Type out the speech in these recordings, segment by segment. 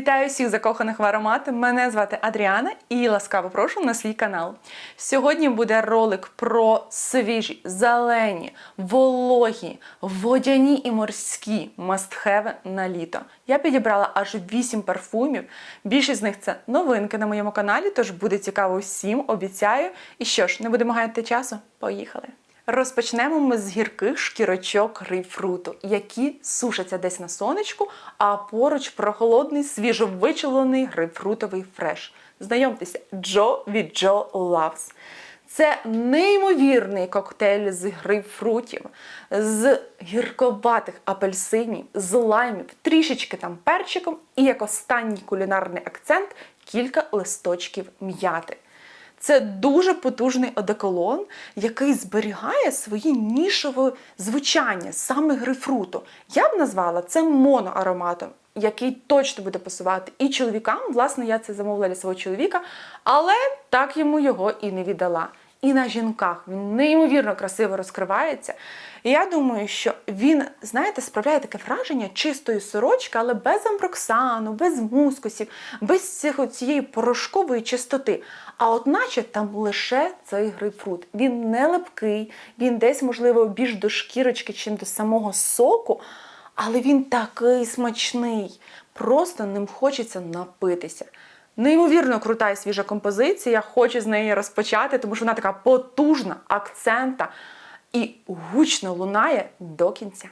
Вітаю всіх закоханих в аромати. Мене звати Адріана і ласкаво прошу на свій канал. Сьогодні буде ролик про свіжі, зелені, вологі, водяні і морські мастхеви на літо. Я підібрала аж 8 парфумів. Більшість з них це новинки на моєму каналі, тож буде цікаво всім, обіцяю. І що ж, не будемо гаяти часу? Поїхали! Розпочнемо ми з гірких шкірочок грейпфруту, які сушаться десь на сонечку, а поруч прохолодний, свіжовичолений грейпфрутовий фреш. Знайомтеся, Джо від Джо Loves. Це неймовірний коктейль з грейпфрутів, з гірковатих апельсинів, з лаймів, трішечки там перчиком і як останній кулінарний акцент кілька листочків м'яти. Це дуже потужний одеколон, який зберігає свої нішове звучання саме грейпфруту. Я б назвала це моноароматом, який точно буде пасувати і чоловікам. Власне, я це замовила для свого чоловіка, але так йому його і не віддала. І на жінках він неймовірно красиво розкривається. І я думаю, що він, знаєте, справляє таке враження чистої сорочки, але без амброксану, без мускусів, без цієї порошкової чистоти. А от наче там лише цей грейпфрут. Він не липкий, він десь, можливо, більш до шкірочки, чим до самого соку, але він такий смачний. Просто ним хочеться напитися. Неймовірно крута і свіжа композиція. Хочу з неї розпочати, тому що вона така потужна, акцента і гучно лунає до кінця.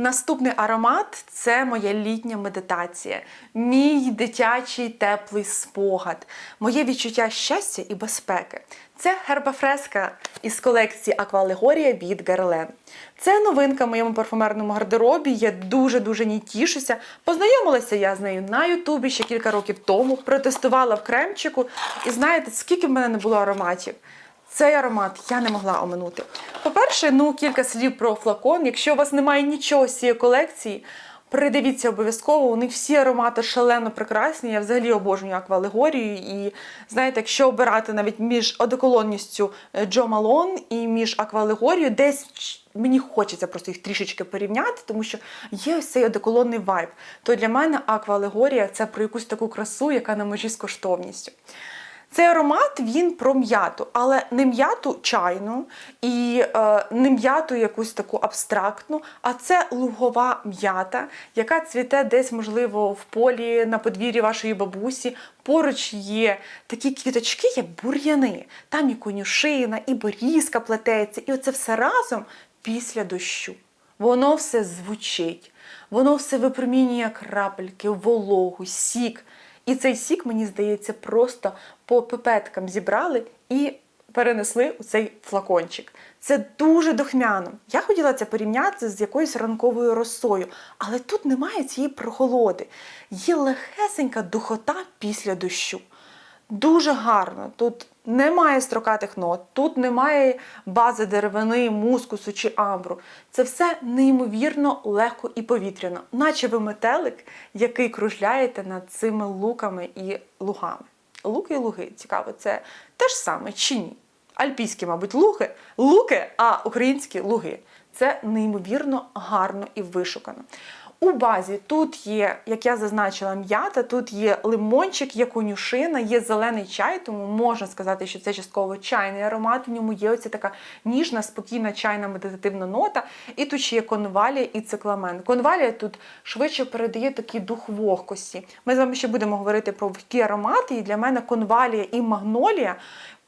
Наступний аромат це моя літня медитація, мій дитячий теплий спогад, моє відчуття щастя і безпеки. Це гербафреска із колекції Аквалегорія від Герлен. Це новинка в моєму парфумерному гардеробі. Я дуже-дуже ній тішуся. Познайомилася я з нею на Ютубі ще кілька років тому, протестувала в кремчику. І знаєте, скільки в мене не було ароматів. Цей аромат я не могла оминути. По-перше, ну кілька слів про флакон. Якщо у вас немає нічого з цієї колекції, придивіться обов'язково. У них всі аромати шалено прекрасні. Я взагалі обожнюю аквалегорію. І знаєте, якщо обирати навіть між одеколонністю Джо Малон і між аквалегорією, десь мені хочеться просто їх трішечки порівняти, тому що є ось цей одеколонний вайб. То для мене аквалегорія це про якусь таку красу, яка на межі з коштовністю. Цей аромат він про м'яту, але не м'яту чайну і е, не м'яту якусь таку абстрактну, а це лугова м'ята, яка цвіте десь, можливо, в полі на подвір'ї вашої бабусі. Поруч є такі квіточки, як бур'яни. Там і конюшина, і борізка плететься, і оце все разом після дощу. Воно все звучить, воно все випромінює крапельки, вологу, сік. І цей сік, мені здається, просто по пипеткам зібрали і перенесли у цей флакончик. Це дуже духмяно. Я хотіла це порівняти з якоюсь ранковою росою, але тут немає цієї прохолоди. Є легесенька духота після дощу. Дуже гарно. Тут немає строкатих нот, тут немає бази деревини, мускусу чи амбру. Це все неймовірно легко і повітряно, наче ви метелик, який кружляєте над цими луками і лугами. Луки і луги, цікаво, це те ж саме чи ні? Альпійські, мабуть, луки, луки, а українські луги. Це неймовірно гарно і вишукано. У базі тут є, як я зазначила, м'ята, тут є лимончик, є конюшина, є зелений чай, тому можна сказати, що це частково чайний аромат. В ньому є оця така ніжна, спокійна чайна медитативна нота. І тут ще є конвалія і цикламен. Конвалія тут швидше передає такий дух вогкості. Ми з вами ще будемо говорити про вогкі аромати, і для мене конвалія і магнолія.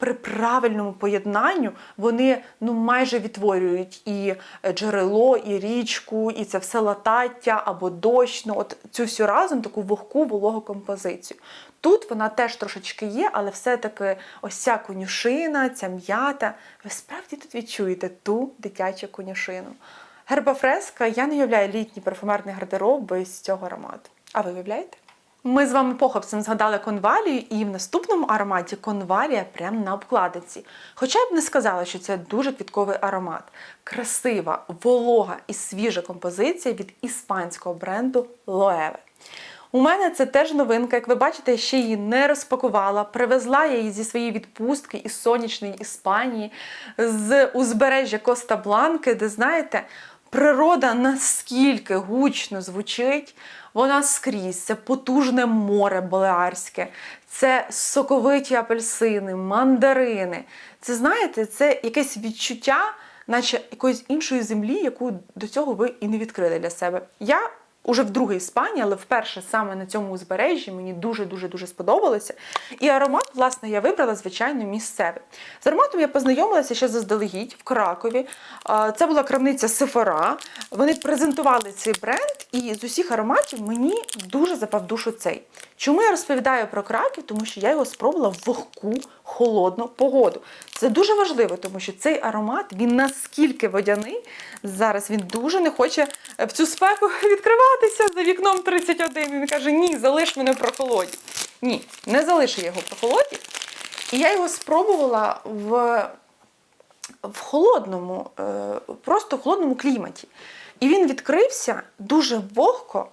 При правильному поєднанню вони ну майже відтворюють і джерело, і річку, і це все латаття або дощ. Ну, от цю всю разом таку вогку вологу композицію. Тут вона теж трошечки є, але все-таки ось ця конюшина, ця м'ята. Ви справді тут відчуєте ту дитячу конюшину. Гербафреска я не уявляю літній парфумерний гардероб без цього аромату. А ви уявляєте? Ми з вами похопцем згадали конвалію, і в наступному ароматі конвалія прямо на обкладинці. Хоча я б не сказала, що це дуже квітковий аромат. Красива, волога і свіжа композиція від іспанського бренду Loewe. У мене це теж новинка. Як ви бачите, я ще її не розпакувала. Привезла я її зі своєї відпустки із сонячної Іспанії, з узбережжя Коста Бланки, де, знаєте, природа наскільки гучно звучить. Вона скрізь, це потужне море Балеарське, це соковиті апельсини, мандарини. Це знаєте, це якесь відчуття, наче якоїсь іншої землі, яку до цього ви і не відкрили для себе. Я уже вдруге Іспанії, але вперше саме на цьому узбережжі мені дуже дуже дуже сподобалося. І аромат, власне, я вибрала звичайно місцевий. З ароматом я познайомилася ще заздалегідь в Кракові. Це була крамниця Сефора. Вони презентували цей бренд, і з усіх ароматів мені дуже запав душу цей. Чому я розповідаю про Краків? Тому що я його спробувала в вогку, холодну погоду. Це дуже важливо, тому що цей аромат він наскільки водяний. Зараз він дуже не хоче в цю спеку відкриватися за вікном 31. Він каже: Ні, залиш мене в прохолоді. Ні, не залишу його в прохолоді. І я його спробувала в, в холодному, е, просто в холодному кліматі. І він відкрився дуже вогко,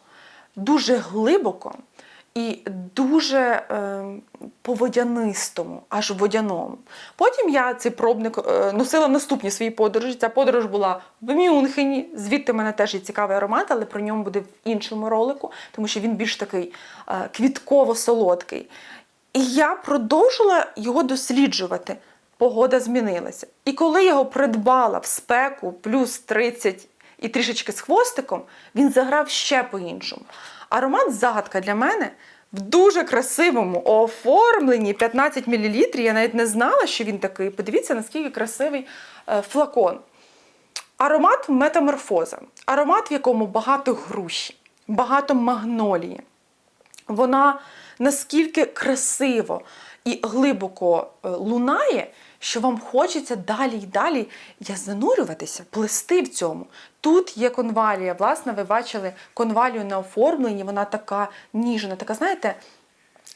дуже глибоко і дуже е, по-водянистому, аж водяному. Потім я цей пробник е, носила наступні свої подорожі. Ця подорож була в Мюнхені. Звідти мене теж є цікавий аромат, але про ньому буде в іншому ролику, тому що він більш такий е, квітково-солодкий. І я продовжила його досліджувати. Погода змінилася. І коли його придбала в спеку плюс 30 і трішечки з хвостиком, він заграв ще по-іншому. Аромат загадка для мене в дуже красивому оформленні 15 мл. Я навіть не знала, що він такий. Подивіться, наскільки красивий е, флакон. Аромат метаморфоза. Аромат, в якому багато груші, багато магнолії. Вона наскільки красиво і глибоко е, лунає, що вам хочеться далі і далі я занурюватися, плести в цьому. Тут є конвалія. Власне, ви бачили конвалію на оформленні, вона така ніжна, така, знаєте,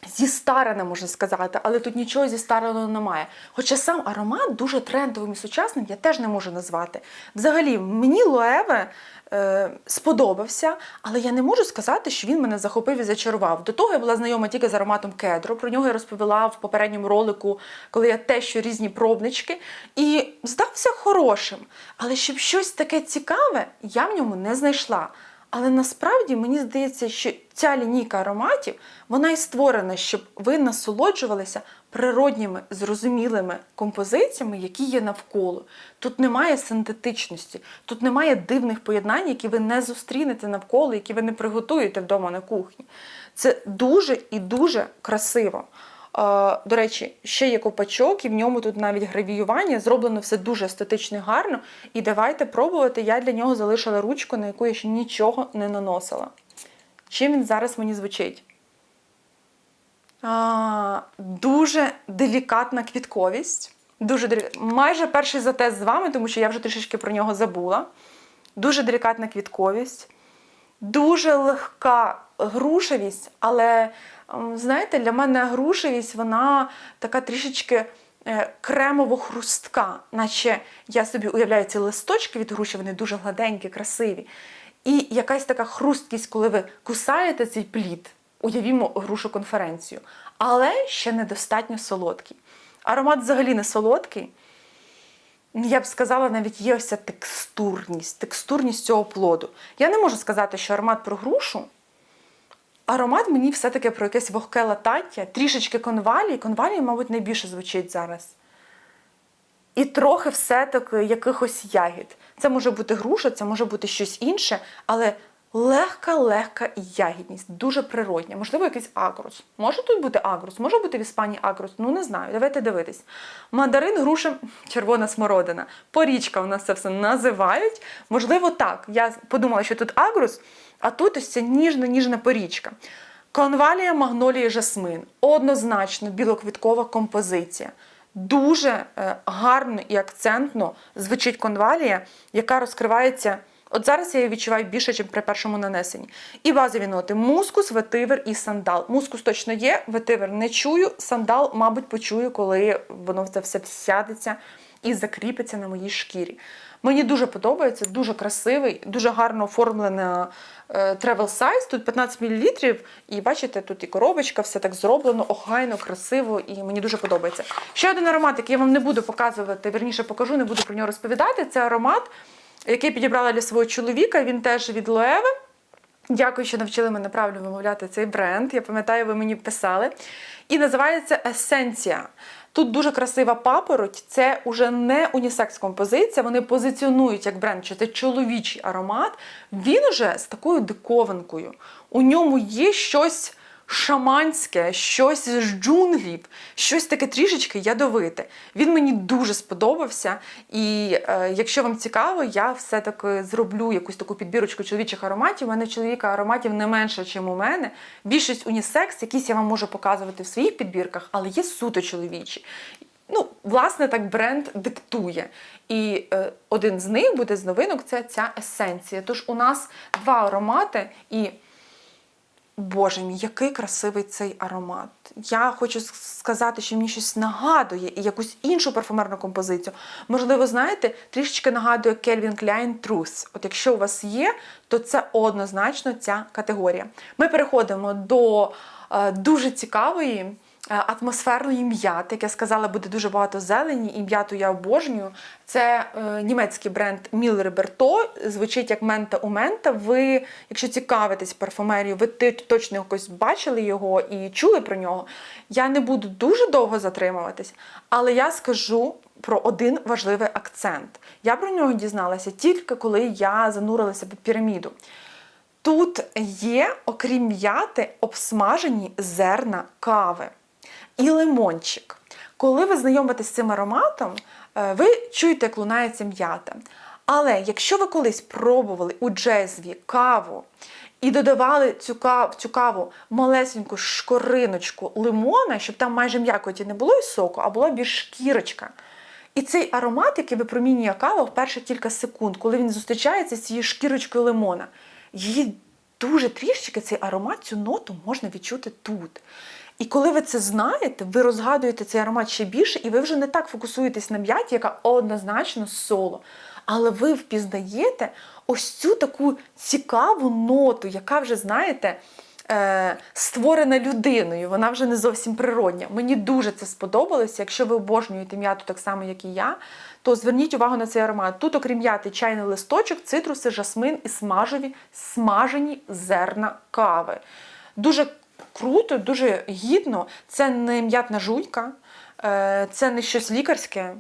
зістарена, можна сказати, але тут нічого зістареного немає. Хоча сам аромат дуже трендовим і сучасним я теж не можу назвати. Взагалі, мені Лоеве е, сподобався, але я не можу сказати, що він мене захопив і зачарував. До того я була знайома тільки з ароматом кедро. Про нього я розповіла в попередньому ролику, коли я тещу різні пробнички. І здався хорошим. Але щоб щось таке цікаве, я в ньому не знайшла. Але насправді мені здається, що ця лінійка ароматів вона і створена, щоб ви насолоджувалися природніми, зрозумілими композиціями, які є навколо. Тут немає синтетичності, тут немає дивних поєднань, які ви не зустрінете навколо, які ви не приготуєте вдома на кухні. Це дуже і дуже красиво. До речі, ще є копачок, і в ньому тут навіть гравіювання. Зроблено все дуже естетично і гарно. І давайте пробувати. Я для нього залишила ручку, на яку я ще нічого не наносила. Чим він зараз мені звучить? А, дуже делікатна квітковість. Дуже делі... Майже перший затест з вами, тому що я вже трішечки про нього забула. Дуже делікатна квітковість, дуже легка грушевість, але знаєте, для мене грушевість вона така трішечки е, кремово-хрустка, наче я собі уявляю ці листочки від груші, вони дуже гладенькі, красиві. І якась така хрусткість, коли ви кусаєте цей плід, уявімо грушу конференцію, але ще недостатньо солодкий. Аромат взагалі не солодкий. Я б сказала, навіть є ось ця текстурність, текстурність цього плоду. Я не можу сказати, що аромат про грушу. Аромат мені все-таки про якесь вогке латаття, трішечки конвалії. Конвалії, мабуть, найбільше звучить зараз. І трохи все-таки якихось ягід. Це може бути груша, це може бути щось інше, але легка-легка ягідність, дуже природня. Можливо, якийсь агрус. Може тут бути агрус, може бути в Іспанії агрус, ну не знаю. Давайте дивитись. Мандарин, груша, червона смородина. Порічка у нас це все називають. Можливо, так. Я подумала, що тут агрус, а тут ось ця ніжна-ніжна порічка. Конвалія, магнолія, жасмин. Однозначно білоквіткова композиція. Дуже е, гарно і акцентно звучить конвалія, яка розкривається. От зараз я її відчуваю більше, ніж при першому нанесенні. І базові ноти: мускус, ветивер і сандал. Мускус точно є, ветивер не чую. Сандал, мабуть, почую, коли воно це все сядеться і закріпиться на моїй шкірі. Мені дуже подобається, дуже красивий, дуже гарно оформлена е, travel size. Тут 15 мл. І бачите, тут і коробочка, все так зроблено, охайно, красиво, і мені дуже подобається. Ще один аромат, який я вам не буду показувати, верніше покажу, не буду про нього розповідати. Це аромат, який підібрала для свого чоловіка. Він теж від Лоеве. Дякую, що навчили мене правильно вимовляти цей бренд. Я пам'ятаю, ви мені писали. І називається Есенція. Тут дуже красива папороть, це уже не унісекс композиція. Вони позиціонують як бренд, що це чоловічий аромат. Він уже з такою диковинкою. У ньому є щось шаманське, щось з джунглів, щось таке трішечки ядовите. Він мені дуже сподобався. І е, якщо вам цікаво, я все-таки зроблю якусь таку підбірочку чоловічих ароматів. У мене чоловіка ароматів не менше, ніж у мене. Більшість унісекс, якісь я вам можу показувати в своїх підбірках, але є суто чоловічі. Ну, власне, так бренд диктує. І е, один з них буде з новинок це ця есенція. Тож у нас два аромати і. Боже мій, який красивий цей аромат. Я хочу сказати, що мені щось нагадує і якусь іншу парфумерну композицію. Можливо, знаєте, трішечки нагадує Кельвін Кляйн Трус. От якщо у вас є, то це однозначно ця категорія. Ми переходимо до е, дуже цікавої. Е, Атмосферної м'яти, як я сказала, буде дуже багато зелені, і м'яту я обожнюю. Це е, німецький бренд Міллер Берто, звучить як мента у мента. Ви, якщо цікавитесь парфумерією, ви точно якось бачили його і чули про нього. Я не буду дуже довго затримуватись, але я скажу про один важливий акцент. Я про нього дізналася тільки коли я занурилася під піраміду. Тут є, окрім м'яти, обсмажені зерна кави і лимончик. Коли ви знайомитесь з цим ароматом, е, ви чуєте, як лунається м'ята. Але якщо ви колись пробували у джезві каву і додавали цю каву, цю каву малесеньку шкориночку лимона, щоб там майже м'якоті не було і соку, а була більш шкірочка. І цей аромат, який випромінює кава в перші кілька секунд, коли він зустрічається з цією шкірочкою лимона, її дуже трішечки цей аромат, цю ноту можна відчути тут. І коли ви це знаєте, ви розгадуєте цей аромат ще більше, і ви вже не так фокусуєтесь на м'яті, яка однозначно соло. Але ви впізнаєте ось цю таку цікаву ноту, яка вже, знаєте, е, створена людиною, вона вже не зовсім природня. Мені дуже це сподобалося. Якщо ви обожнюєте м'яту так само, як і я, то зверніть увагу на цей аромат. Тут, окрім м'яти, чайний листочок, цитруси, жасмин і смажені зерна кави. Дуже круто, дуже гідно. Це не м'ятна жуйка, е, це не щось лікарське,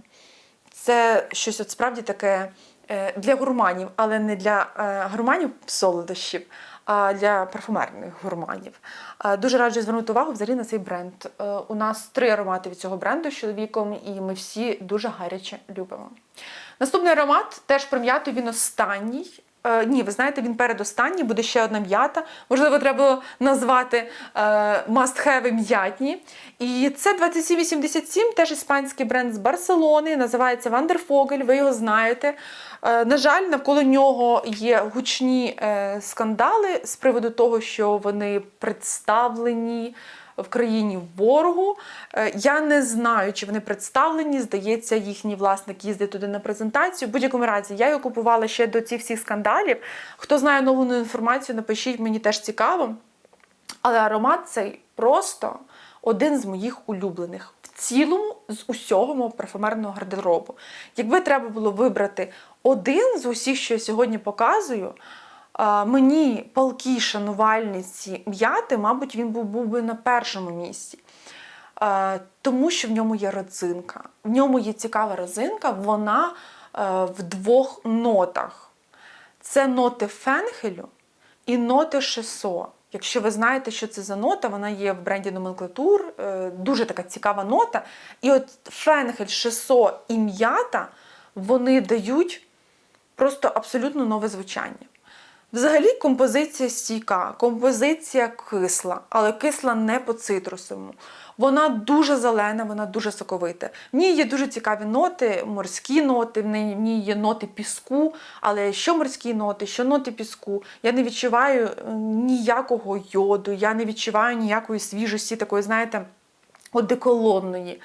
це щось от справді таке е, для гурманів, але не для е, гурманів солодощів, а для парфумерних гурманів. Дуже раджу звернути увагу взагалі на цей бренд. У нас три аромати від цього бренду з чоловіком, і ми всі дуже гаряче любимо. Наступний аромат теж про він останній. Е, ні, ви знаєте, він передостанній, буде ще одна м'ята. Можливо, треба назвати е, must have м'ятні. І це 2787, теж іспанський бренд з Барселони, називається Вандерфогель, ви його знаєте. Е, на жаль, навколо нього є гучні е, скандали з приводу того, що вони представлені в країні ворогу. Е, Я не знаю, чи вони представлені. Здається, їхній власник їздить туди на презентацію. В будь-якому разі, я його купувала ще до цих всіх скандалів. Хто знає нову інформацію, напишіть, мені теж цікаво. Але аромат цей просто один з моїх улюблених. Цілому з усього мого парфумерного гардеробу. Якби треба було вибрати один з усіх, що я сьогодні показую, мені палкі шанувальниці м'яти, мабуть, він був, був би на першому місці. Тому що в ньому є родзинка. В ньому є цікава родзинка, вона е, в двох нотах. Це ноти фенхелю і ноти шесо. Якщо ви знаєте, що це за нота, вона є в бренді номенклатур, е, дуже така цікава нота. І от фенхель, шесо і м'ята вони дають просто абсолютно нове звучання. Взагалі композиція стійка, композиція кисла, але кисла не по цитрусовому. Вона дуже зелена, вона дуже соковита. В ній є дуже цікаві ноти, морські ноти, в ній є ноти піску, але що морські ноти, що ноти піску. Я не відчуваю е, ніякого йоду, я не відчуваю ніякої свіжості, такої, знаєте, одеколонної.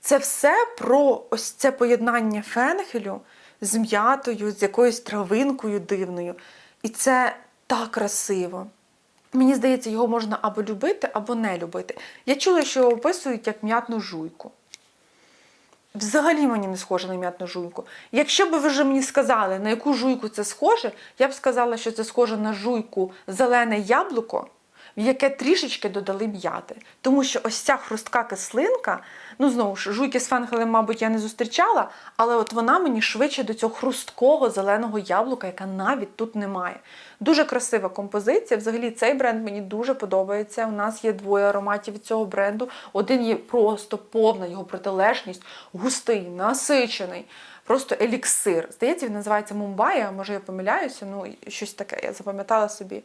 Це все про ось це поєднання фенхелю з м'ятою, з якоюсь травинкою дивною. І це так красиво. Мені здається, його можна або любити, або не любити. Я чула, що його описують як м'ятну жуйку. Взагалі мені не схоже на м'ятну жуйку. Якщо б ви вже мені сказали, на яку жуйку це схоже, я б сказала, що це схоже на жуйку зелене яблуко, в яке трішечки додали м'яти. Тому що ось ця хрустка кислинка, ну знову ж, жуйки з фенхелем, мабуть, я не зустрічала, але от вона мені швидше до цього хрусткого зеленого яблука, яка навіть тут немає. Дуже красива композиція. Взагалі цей бренд мені дуже подобається. У нас є двоє ароматів від цього бренду. Один є просто повна його протилежність, густий, насичений. Просто еліксир. Здається, він називається Мумбаї, може я помиляюся, ну щось таке. Я запам'ятала собі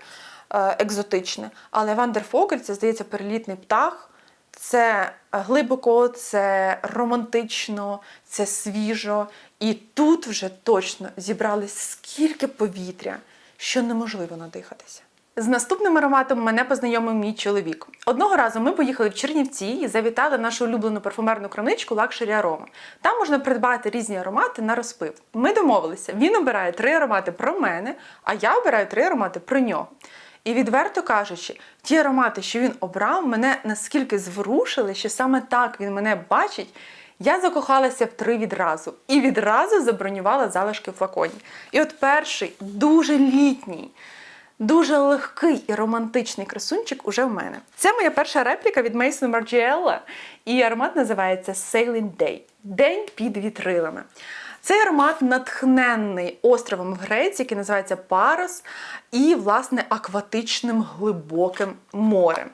е, екзотичне. Але Вандерфогель, це здається, перелітний птах. Це глибоко, це романтично, це свіжо. І тут вже точно зібрались скільки повітря, що неможливо надихатися. З наступним ароматом мене познайомив мій чоловік. Одного разу ми поїхали в Чернівці і завітали нашу улюблену парфумерну крамничку Luxury Aroma. Там можна придбати різні аромати на розпив. Ми домовилися, він обирає три аромати про мене, а я обираю три аромати про нього. І відверто кажучи, ті аромати, що він обрав, мене наскільки зворушили, що саме так він мене бачить. Я закохалася в три відразу і відразу забронювала залишки в флаконі. І от перший дуже літній. Дуже легкий і романтичний красунчик уже в мене. Це моя перша репліка від Mason Margiela, і аромат називається Sailing Day День під вітрилами. Цей аромат натхненний островом в Греції, який називається Парос, і, власне, акватичним глибоким морем.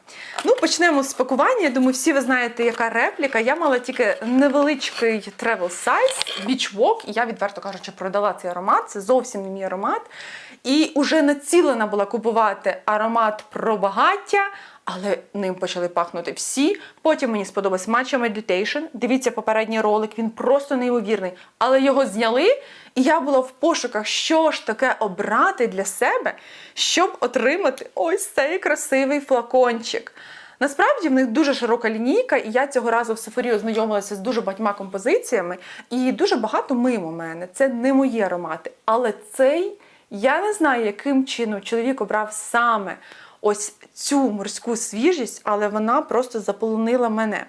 Ну, почнемо з пакування. Я думаю, всі ви знаєте, яка репліка. Я мала тільки невеличкий travel size, Beach Walk, і я, відверто кажучи, продала цей аромат. Це зовсім не мій аромат. І вже націлена була купувати аромат про багаття, але ним почали пахнути всі. Потім мені сподобався Matcha Meditation. Дивіться попередній ролик, він просто неймовірний. Але його зняли, і я була в пошуках, що ж таке обрати для себе, щоб отримати ось цей красивий флакончик. Насправді в них дуже широка лінійка, і я цього разу в Сефорі ознайомилася з дуже багатьма композиціями, і дуже багато мимо мене. Це не мої аромати. Але цей я не знаю, яким чином чоловік обрав саме ось цю морську свіжість, але вона просто заполонила мене.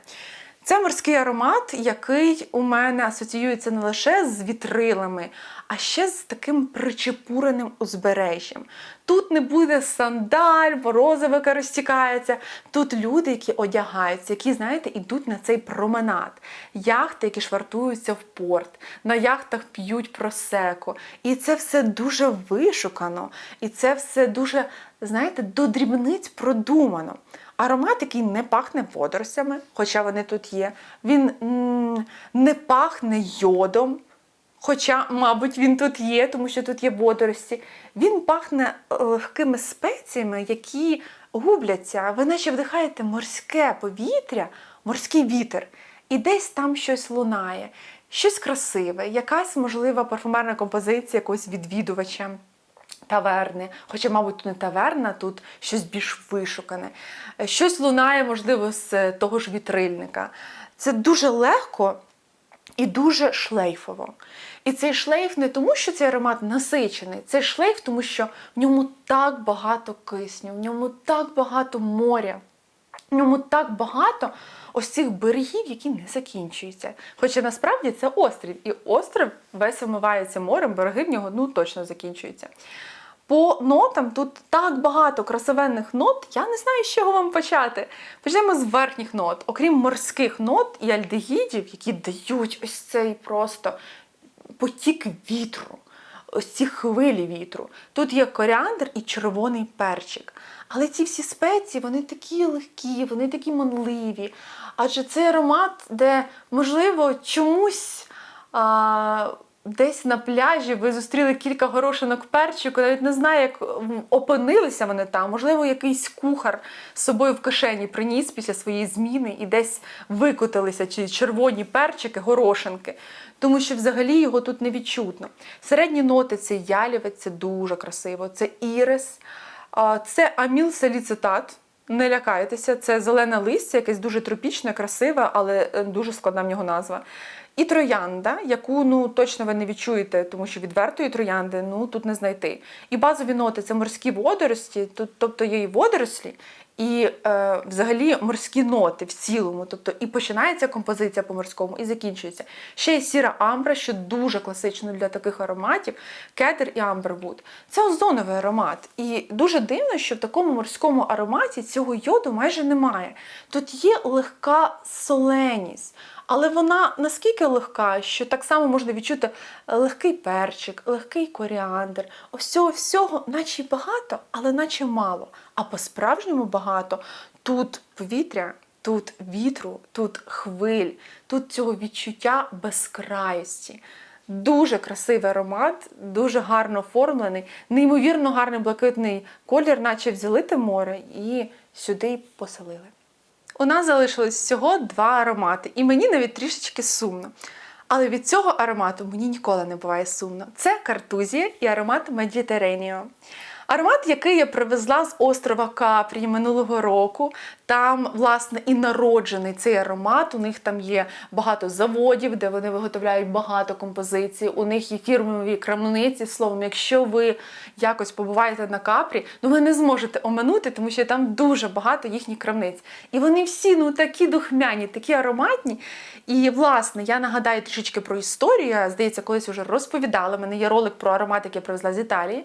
Це морський аромат, який у мене асоціюється не лише з вітрилами, а ще з таким причепуреним узбережжям. Тут не буде сандаль, яке розтікається. Тут люди, які одягаються, які, знаєте, йдуть на цей променад. Яхти, які швартуються в порт, на яхтах п'ють просеко. І це все дуже вишукано, і це все дуже, знаєте, до дрібниць продумано. Аромат, який не пахне водоросями, хоча вони тут є. Він не пахне йодом, хоча, мабуть, він тут є, тому що тут є водорості. Він пахне легкими спеціями, які губляться. Ви наче вдихаєте морське повітря, морський вітер, і десь там щось лунає, щось красиве, якась можлива парфумерна композиція якогось відвідувача таверни. Хоча, мабуть, тут не таверна, тут щось більш вишукане. Щось лунає, можливо, з того ж вітрильника. Це дуже легко і дуже шлейфово. І цей шлейф не тому, що цей аромат насичений, цей шлейф, тому що в ньому так багато кисню, в ньому так багато моря. В ньому так багато ось цих берегів, які не закінчуються. Хоча насправді це острів, і острів весь омивається морем, береги в нього ну точно закінчуються. По нотам тут так багато красивенних нот, я не знаю, з чого вам почати. Почнемо з верхніх нот. Окрім морських нот і альдегідів, які дають ось цей просто потік вітру, ось ці хвилі вітру. Тут є коріандр і червоний перчик. Але ці всі спеції, вони такі легкі, вони такі манливі. Адже це аромат, де, можливо, чомусь. А, Десь на пляжі ви зустріли кілька горошинок перчику, навіть не знаю, як опинилися вони там. Можливо, якийсь кухар з собою в кишені приніс після своєї зміни і десь викотилися чи червоні перчики, горошинки, тому що взагалі його тут не відчутно. Середні ноти це ялівець, це дуже красиво, це ірис, це амілсаліцитат. Не лякайтеся, це зелене листя, якесь дуже тропічне, красиве, але е, дуже складна в нього назва. І троянда, яку ну точно ви не відчуєте, тому що відвертої троянди ну тут не знайти. І базові ноти це морські водорості, тобто є і водорослі, і е, взагалі морські ноти в цілому. Тобто і починається композиція по морському, і закінчується. Ще є сіра амбра, що дуже класично для таких ароматів. Кетер і амбервуд. Це озоновий аромат. І дуже дивно, що в такому морському ароматі цього йоду майже немає. Тут є легка соленість. Але вона наскільки легка, що так само можна відчути легкий перчик, легкий коріандр. Ось цього всього, наче й багато, але наче мало. А по-справжньому багато тут повітря, тут вітру, тут хвиль, тут цього відчуття безкрайості. Дуже красивий аромат, дуже гарно оформлений, неймовірно гарний блакитний колір, наче взяли те море і сюди поселили. У нас залишилось всього два аромати, і мені навіть трішечки сумно. Але від цього аромату мені ніколи не буває сумно. Це картузія і аромат Mediterranean. Аромат, який я привезла з острова Капрі минулого року. Там, власне, і народжений цей аромат. У них там є багато заводів, де вони виготовляють багато композицій. У них є фірмові крамниці. Словом, якщо ви якось побуваєте на Капрі, ну ви не зможете оминути, тому що там дуже багато їхніх крамниць. І вони всі ну такі духмяні, такі ароматні. І, власне, я нагадаю трішечки про історію. Я, здається, колись вже розповідала. У мене є ролик про аромат, який я привезла з Італії.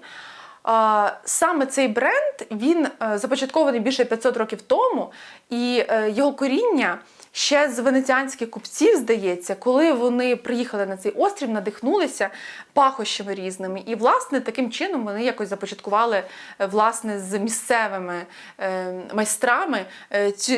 Саме цей бренд він е, започаткований більше 500 років тому, і е, його коріння ще з венеціанських купців, здається, коли вони приїхали на цей острів, надихнулися пахощами різними. І, власне, таким чином вони якось започаткували е, власне з місцевими майстрами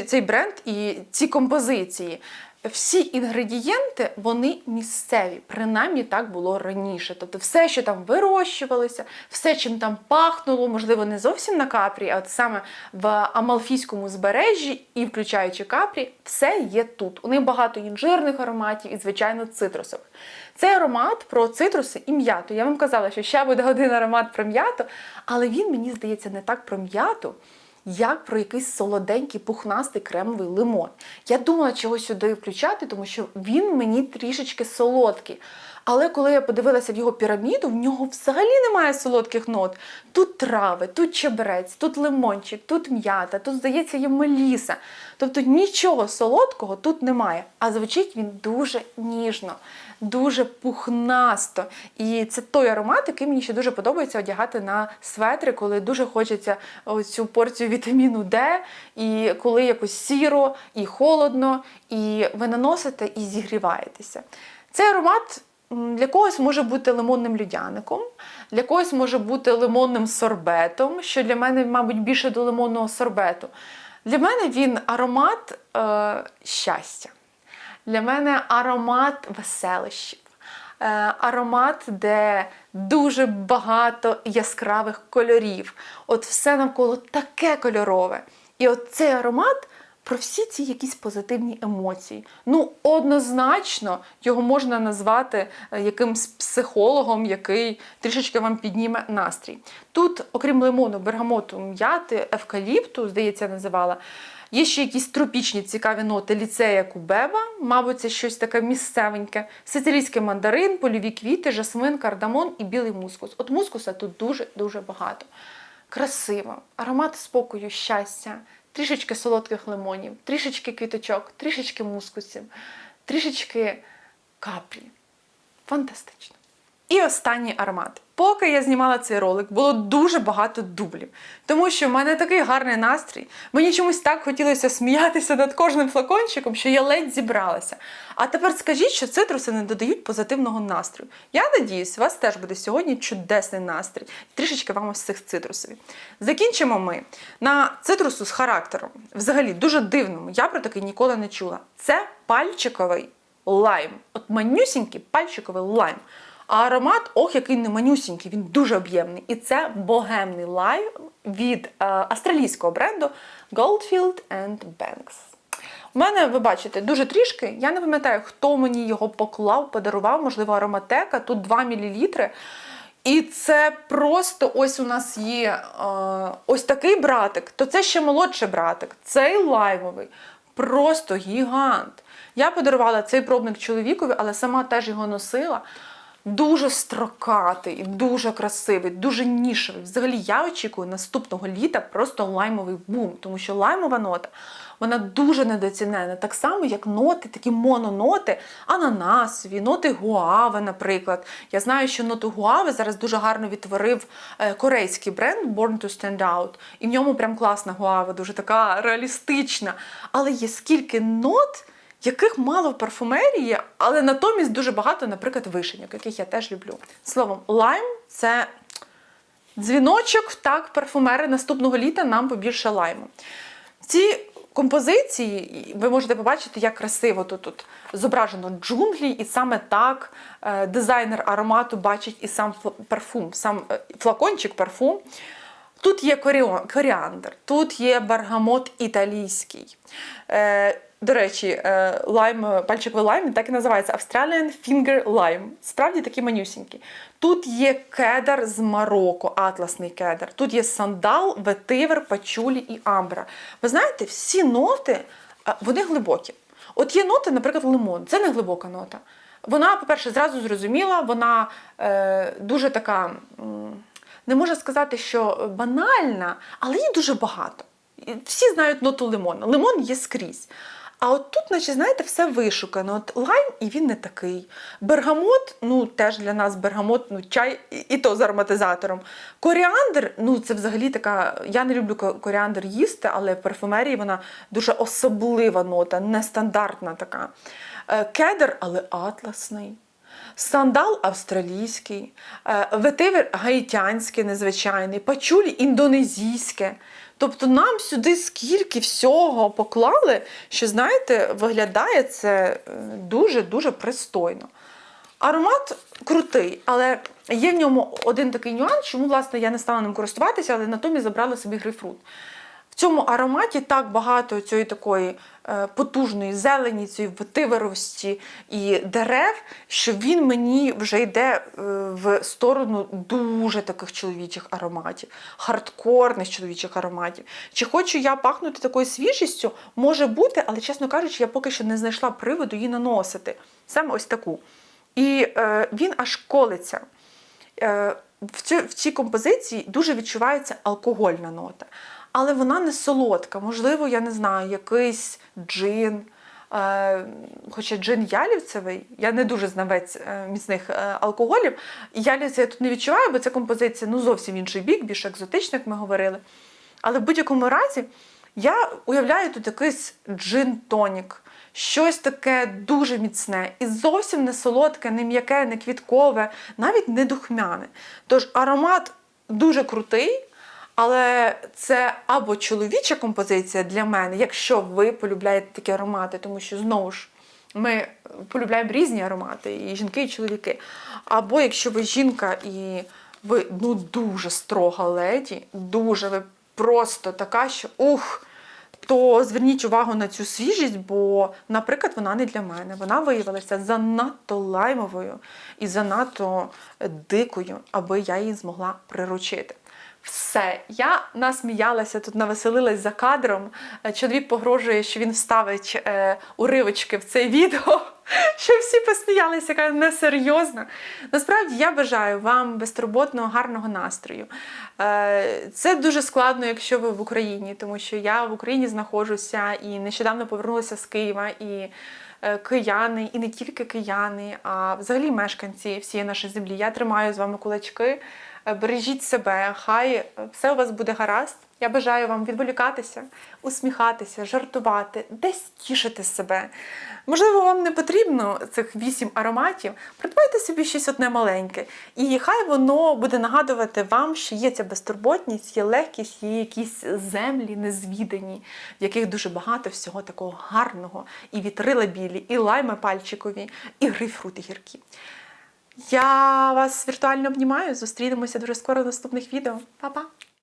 цей бренд і ці композиції. Всі інгредієнти вони місцеві, принаймні так було раніше. Тобто, все, що там вирощувалося, все, чим там пахнуло, можливо, не зовсім на капрі, а от саме в Амалфійському збережжі і включаючи капрі, все є тут. У них багато інжирних ароматів і, звичайно, цитрусових. Цей аромат про цитруси і м'яту. Я вам казала, що ще буде один аромат про м'яту, але він мені здається не так про м'яту як про якийсь солоденький пухнастий кремовий лимон. Я думала, чого сюди включати, тому що він мені трішечки солодкий. Але коли я подивилася в його піраміду, в нього взагалі немає солодких нот. Тут трави, тут чебрець, тут лимончик, тут м'ята, тут, здається, є меліса. Тобто нічого солодкого тут немає. А звучить він дуже ніжно, дуже пухнасто. І це той аромат, який мені ще дуже подобається одягати на светри, коли дуже хочеться цю порцію вітаміну Д, і коли якось сіро і холодно, і ви наносите і зігріваєтеся. Цей аромат. Для когось може бути лимонним людяником, для когось може бути лимонним сорбетом, що для мене, мабуть, більше до лимонного сорбету. Для мене він аромат е, щастя. Для мене аромат веселищів. Е, аромат, де дуже багато яскравих кольорів. От все навколо таке кольорове. І от цей аромат про всі ці якісь позитивні емоції. Ну, однозначно, його можна назвати е, якимсь психологом, який трішечки вам підніме настрій. Тут, окрім лимону, бергамоту, м'яти, евкаліпту, здається, називала. Є ще якісь тропічні цікаві ноти ліцея кубеба, мабуть, це щось таке місцевеньке. Сицилійський мандарин, польові квіти, жасмин, кардамон і білий мускус. От мускуса тут дуже-дуже багато. Красиво, аромат спокою, щастя, трішечки солодких лимонів, трішечки квіточок, трішечки мускусів, трішечки каплі. Фантастично. І останній аромат. Поки я знімала цей ролик, було дуже багато дублів, тому що в мене такий гарний настрій. Мені чомусь так хотілося сміятися над кожним флакончиком, що я ледь зібралася. А тепер скажіть, що цитруси не додають позитивного настрою. Я надіюсь, у вас теж буде сьогодні чудесний настрій. Трішечки вам ось цих цитрусові. Закінчимо ми на цитрусу з характером. Взагалі дуже дивному. Я про такий ніколи не чула. Це пальчиковий лайм. От манюсінький пальчиковий лайм. А аромат, ох, який не манюсінький, він дуже об'ємний. І це богемний лайм від е, австралійського бренду Goldfield Banks. У мене, ви бачите, дуже трішки. Я не пам'ятаю, хто мені його поклав, подарував, можливо, ароматека. Тут 2 мл. І це просто ось у нас є е, ось такий братик, то це ще молодший братик, цей лаймовий. просто гігант. Я подарувала цей пробник чоловікові, але сама теж його носила. Дуже строкатий, дуже красивий, дуже нішевий. Взагалі, я очікую наступного літа просто лаймовий бум, тому що лаймова нота вона дуже недоцінена. Так само, як ноти, такі мононоти, ананасові, ноти гуави, наприклад. Я знаю, що ноту гуави зараз дуже гарно відтворив е, корейський бренд Born to Stand Out. І в ньому прям класна гуава, дуже така реалістична. Але є скільки нот яких мало в парфумерії, але натомість дуже багато, наприклад, вишеньок, яких я теж люблю. Словом, лайм це дзвіночок, так, парфумери наступного літа нам побільше лайму. Ці композиції ви можете побачити, як красиво тут, тут зображено джунглі, і саме так е, дизайнер аромату бачить і сам парфум, сам е, флакончик парфум. Тут є коріандр, тут є бергамот італійський. До речі, е, лайм, пальчиковий лайм так і називається Australian Finger Lime. Справді такі манюсінькі. Тут є кедр з Марокко, атласний кедр. Тут є сандал, ветивер, пачулі і амбра. Ви знаєте, всі ноти е, вони глибокі. От є ноти, наприклад, лимон. Це не глибока нота. Вона, по-перше, зразу зрозуміла, вона е, дуже така. не можу сказати, що банальна, але її дуже багато. Всі знають ноту лимона. Лимон є скрізь. А от тут, наче, знаєте, все вишукано. От лайм, і він не такий. Бергамот, ну теж для нас бергамот, ну чай, і, то з ароматизатором. Коріандр, ну це взагалі така. Я не люблю ко- коріандр їсти, але в парфумерії вона дуже особлива нота, нестандартна така. Е, Кедр, але атласний. Сандал австралійський, е, ветивер гаїтянський, незвичайний, пачулі індонезійське. Тобто нам сюди скільки всього поклали, що, знаєте, виглядає це дуже-дуже пристойно. Аромат крутий, але є в ньому один такий нюанс, чому, власне, я не стала ним користуватися, але натомість забрала собі грейпфрут. В цьому ароматі так багато цієї такої е, потужної зелені, цієї ветиверості і дерев, що він мені вже йде е, в сторону дуже таких чоловічих ароматів, хардкорних чоловічих ароматів. Чи хочу я пахнути такою свіжістю? Може бути, але, чесно кажучи, я поки що не знайшла приводу її наносити. Саме ось таку. І е, він аж колиться. Е, в, цю, в цій композиції дуже відчувається алкогольна нота. Але вона не солодка. Можливо, я не знаю, якийсь джин. Е, хоча джин ялівцевий, я не дуже знавець е, міцних е, алкоголів. Ялівця я тут не відчуваю, бо це композиція ну, зовсім інший бік, більш екзотична, як ми говорили. Але в будь-якому разі я уявляю тут якийсь джин-тонік, щось таке дуже міцне і зовсім не солодке, не м'яке, не квіткове, навіть не духмяне. Тож аромат дуже крутий. Але це або чоловіча композиція для мене, якщо ви полюбляєте такі аромати, тому що знову ж ми полюбляємо різні аромати, і жінки, і чоловіки. Або якщо ви жінка і ви ну дуже строга леді, дуже ви просто така, що ух, то зверніть увагу на цю свіжість, бо, наприклад, вона не для мене. Вона виявилася занадто лаймовою і занадто дикою, аби я її змогла приручити. Все, я насміялася тут, навеселилась за кадром. Е, Чоловік погрожує, що він вставить е, уривочки в це відео, щоб всі посміялися, яка несерйозна. Насправді я бажаю вам безтурботного, гарного настрою. Е, це дуже складно, якщо ви в Україні, тому що я в Україні знаходжуся і нещодавно повернулася з Києва. і е, Кияни, і не тільки кияни, а взагалі мешканці всієї нашої землі. Я тримаю з вами кулачки. Е, Бережіть себе, хай е, все у вас буде гаразд. Я бажаю вам відволікатися, усміхатися, жартувати, десь тішити себе. Можливо, вам не потрібно цих вісім ароматів. Придбайте собі щось одне маленьке. І хай воно буде нагадувати вам, що є ця безтурботність, є легкість, є якісь землі незвідані, в яких дуже багато всього такого гарного. І вітрила білі, і лайми пальчикові, і грейпфрути гіркі. Я вас віртуально обнімаю. Зустрінемося дуже скоро в наступних відео. Па-па!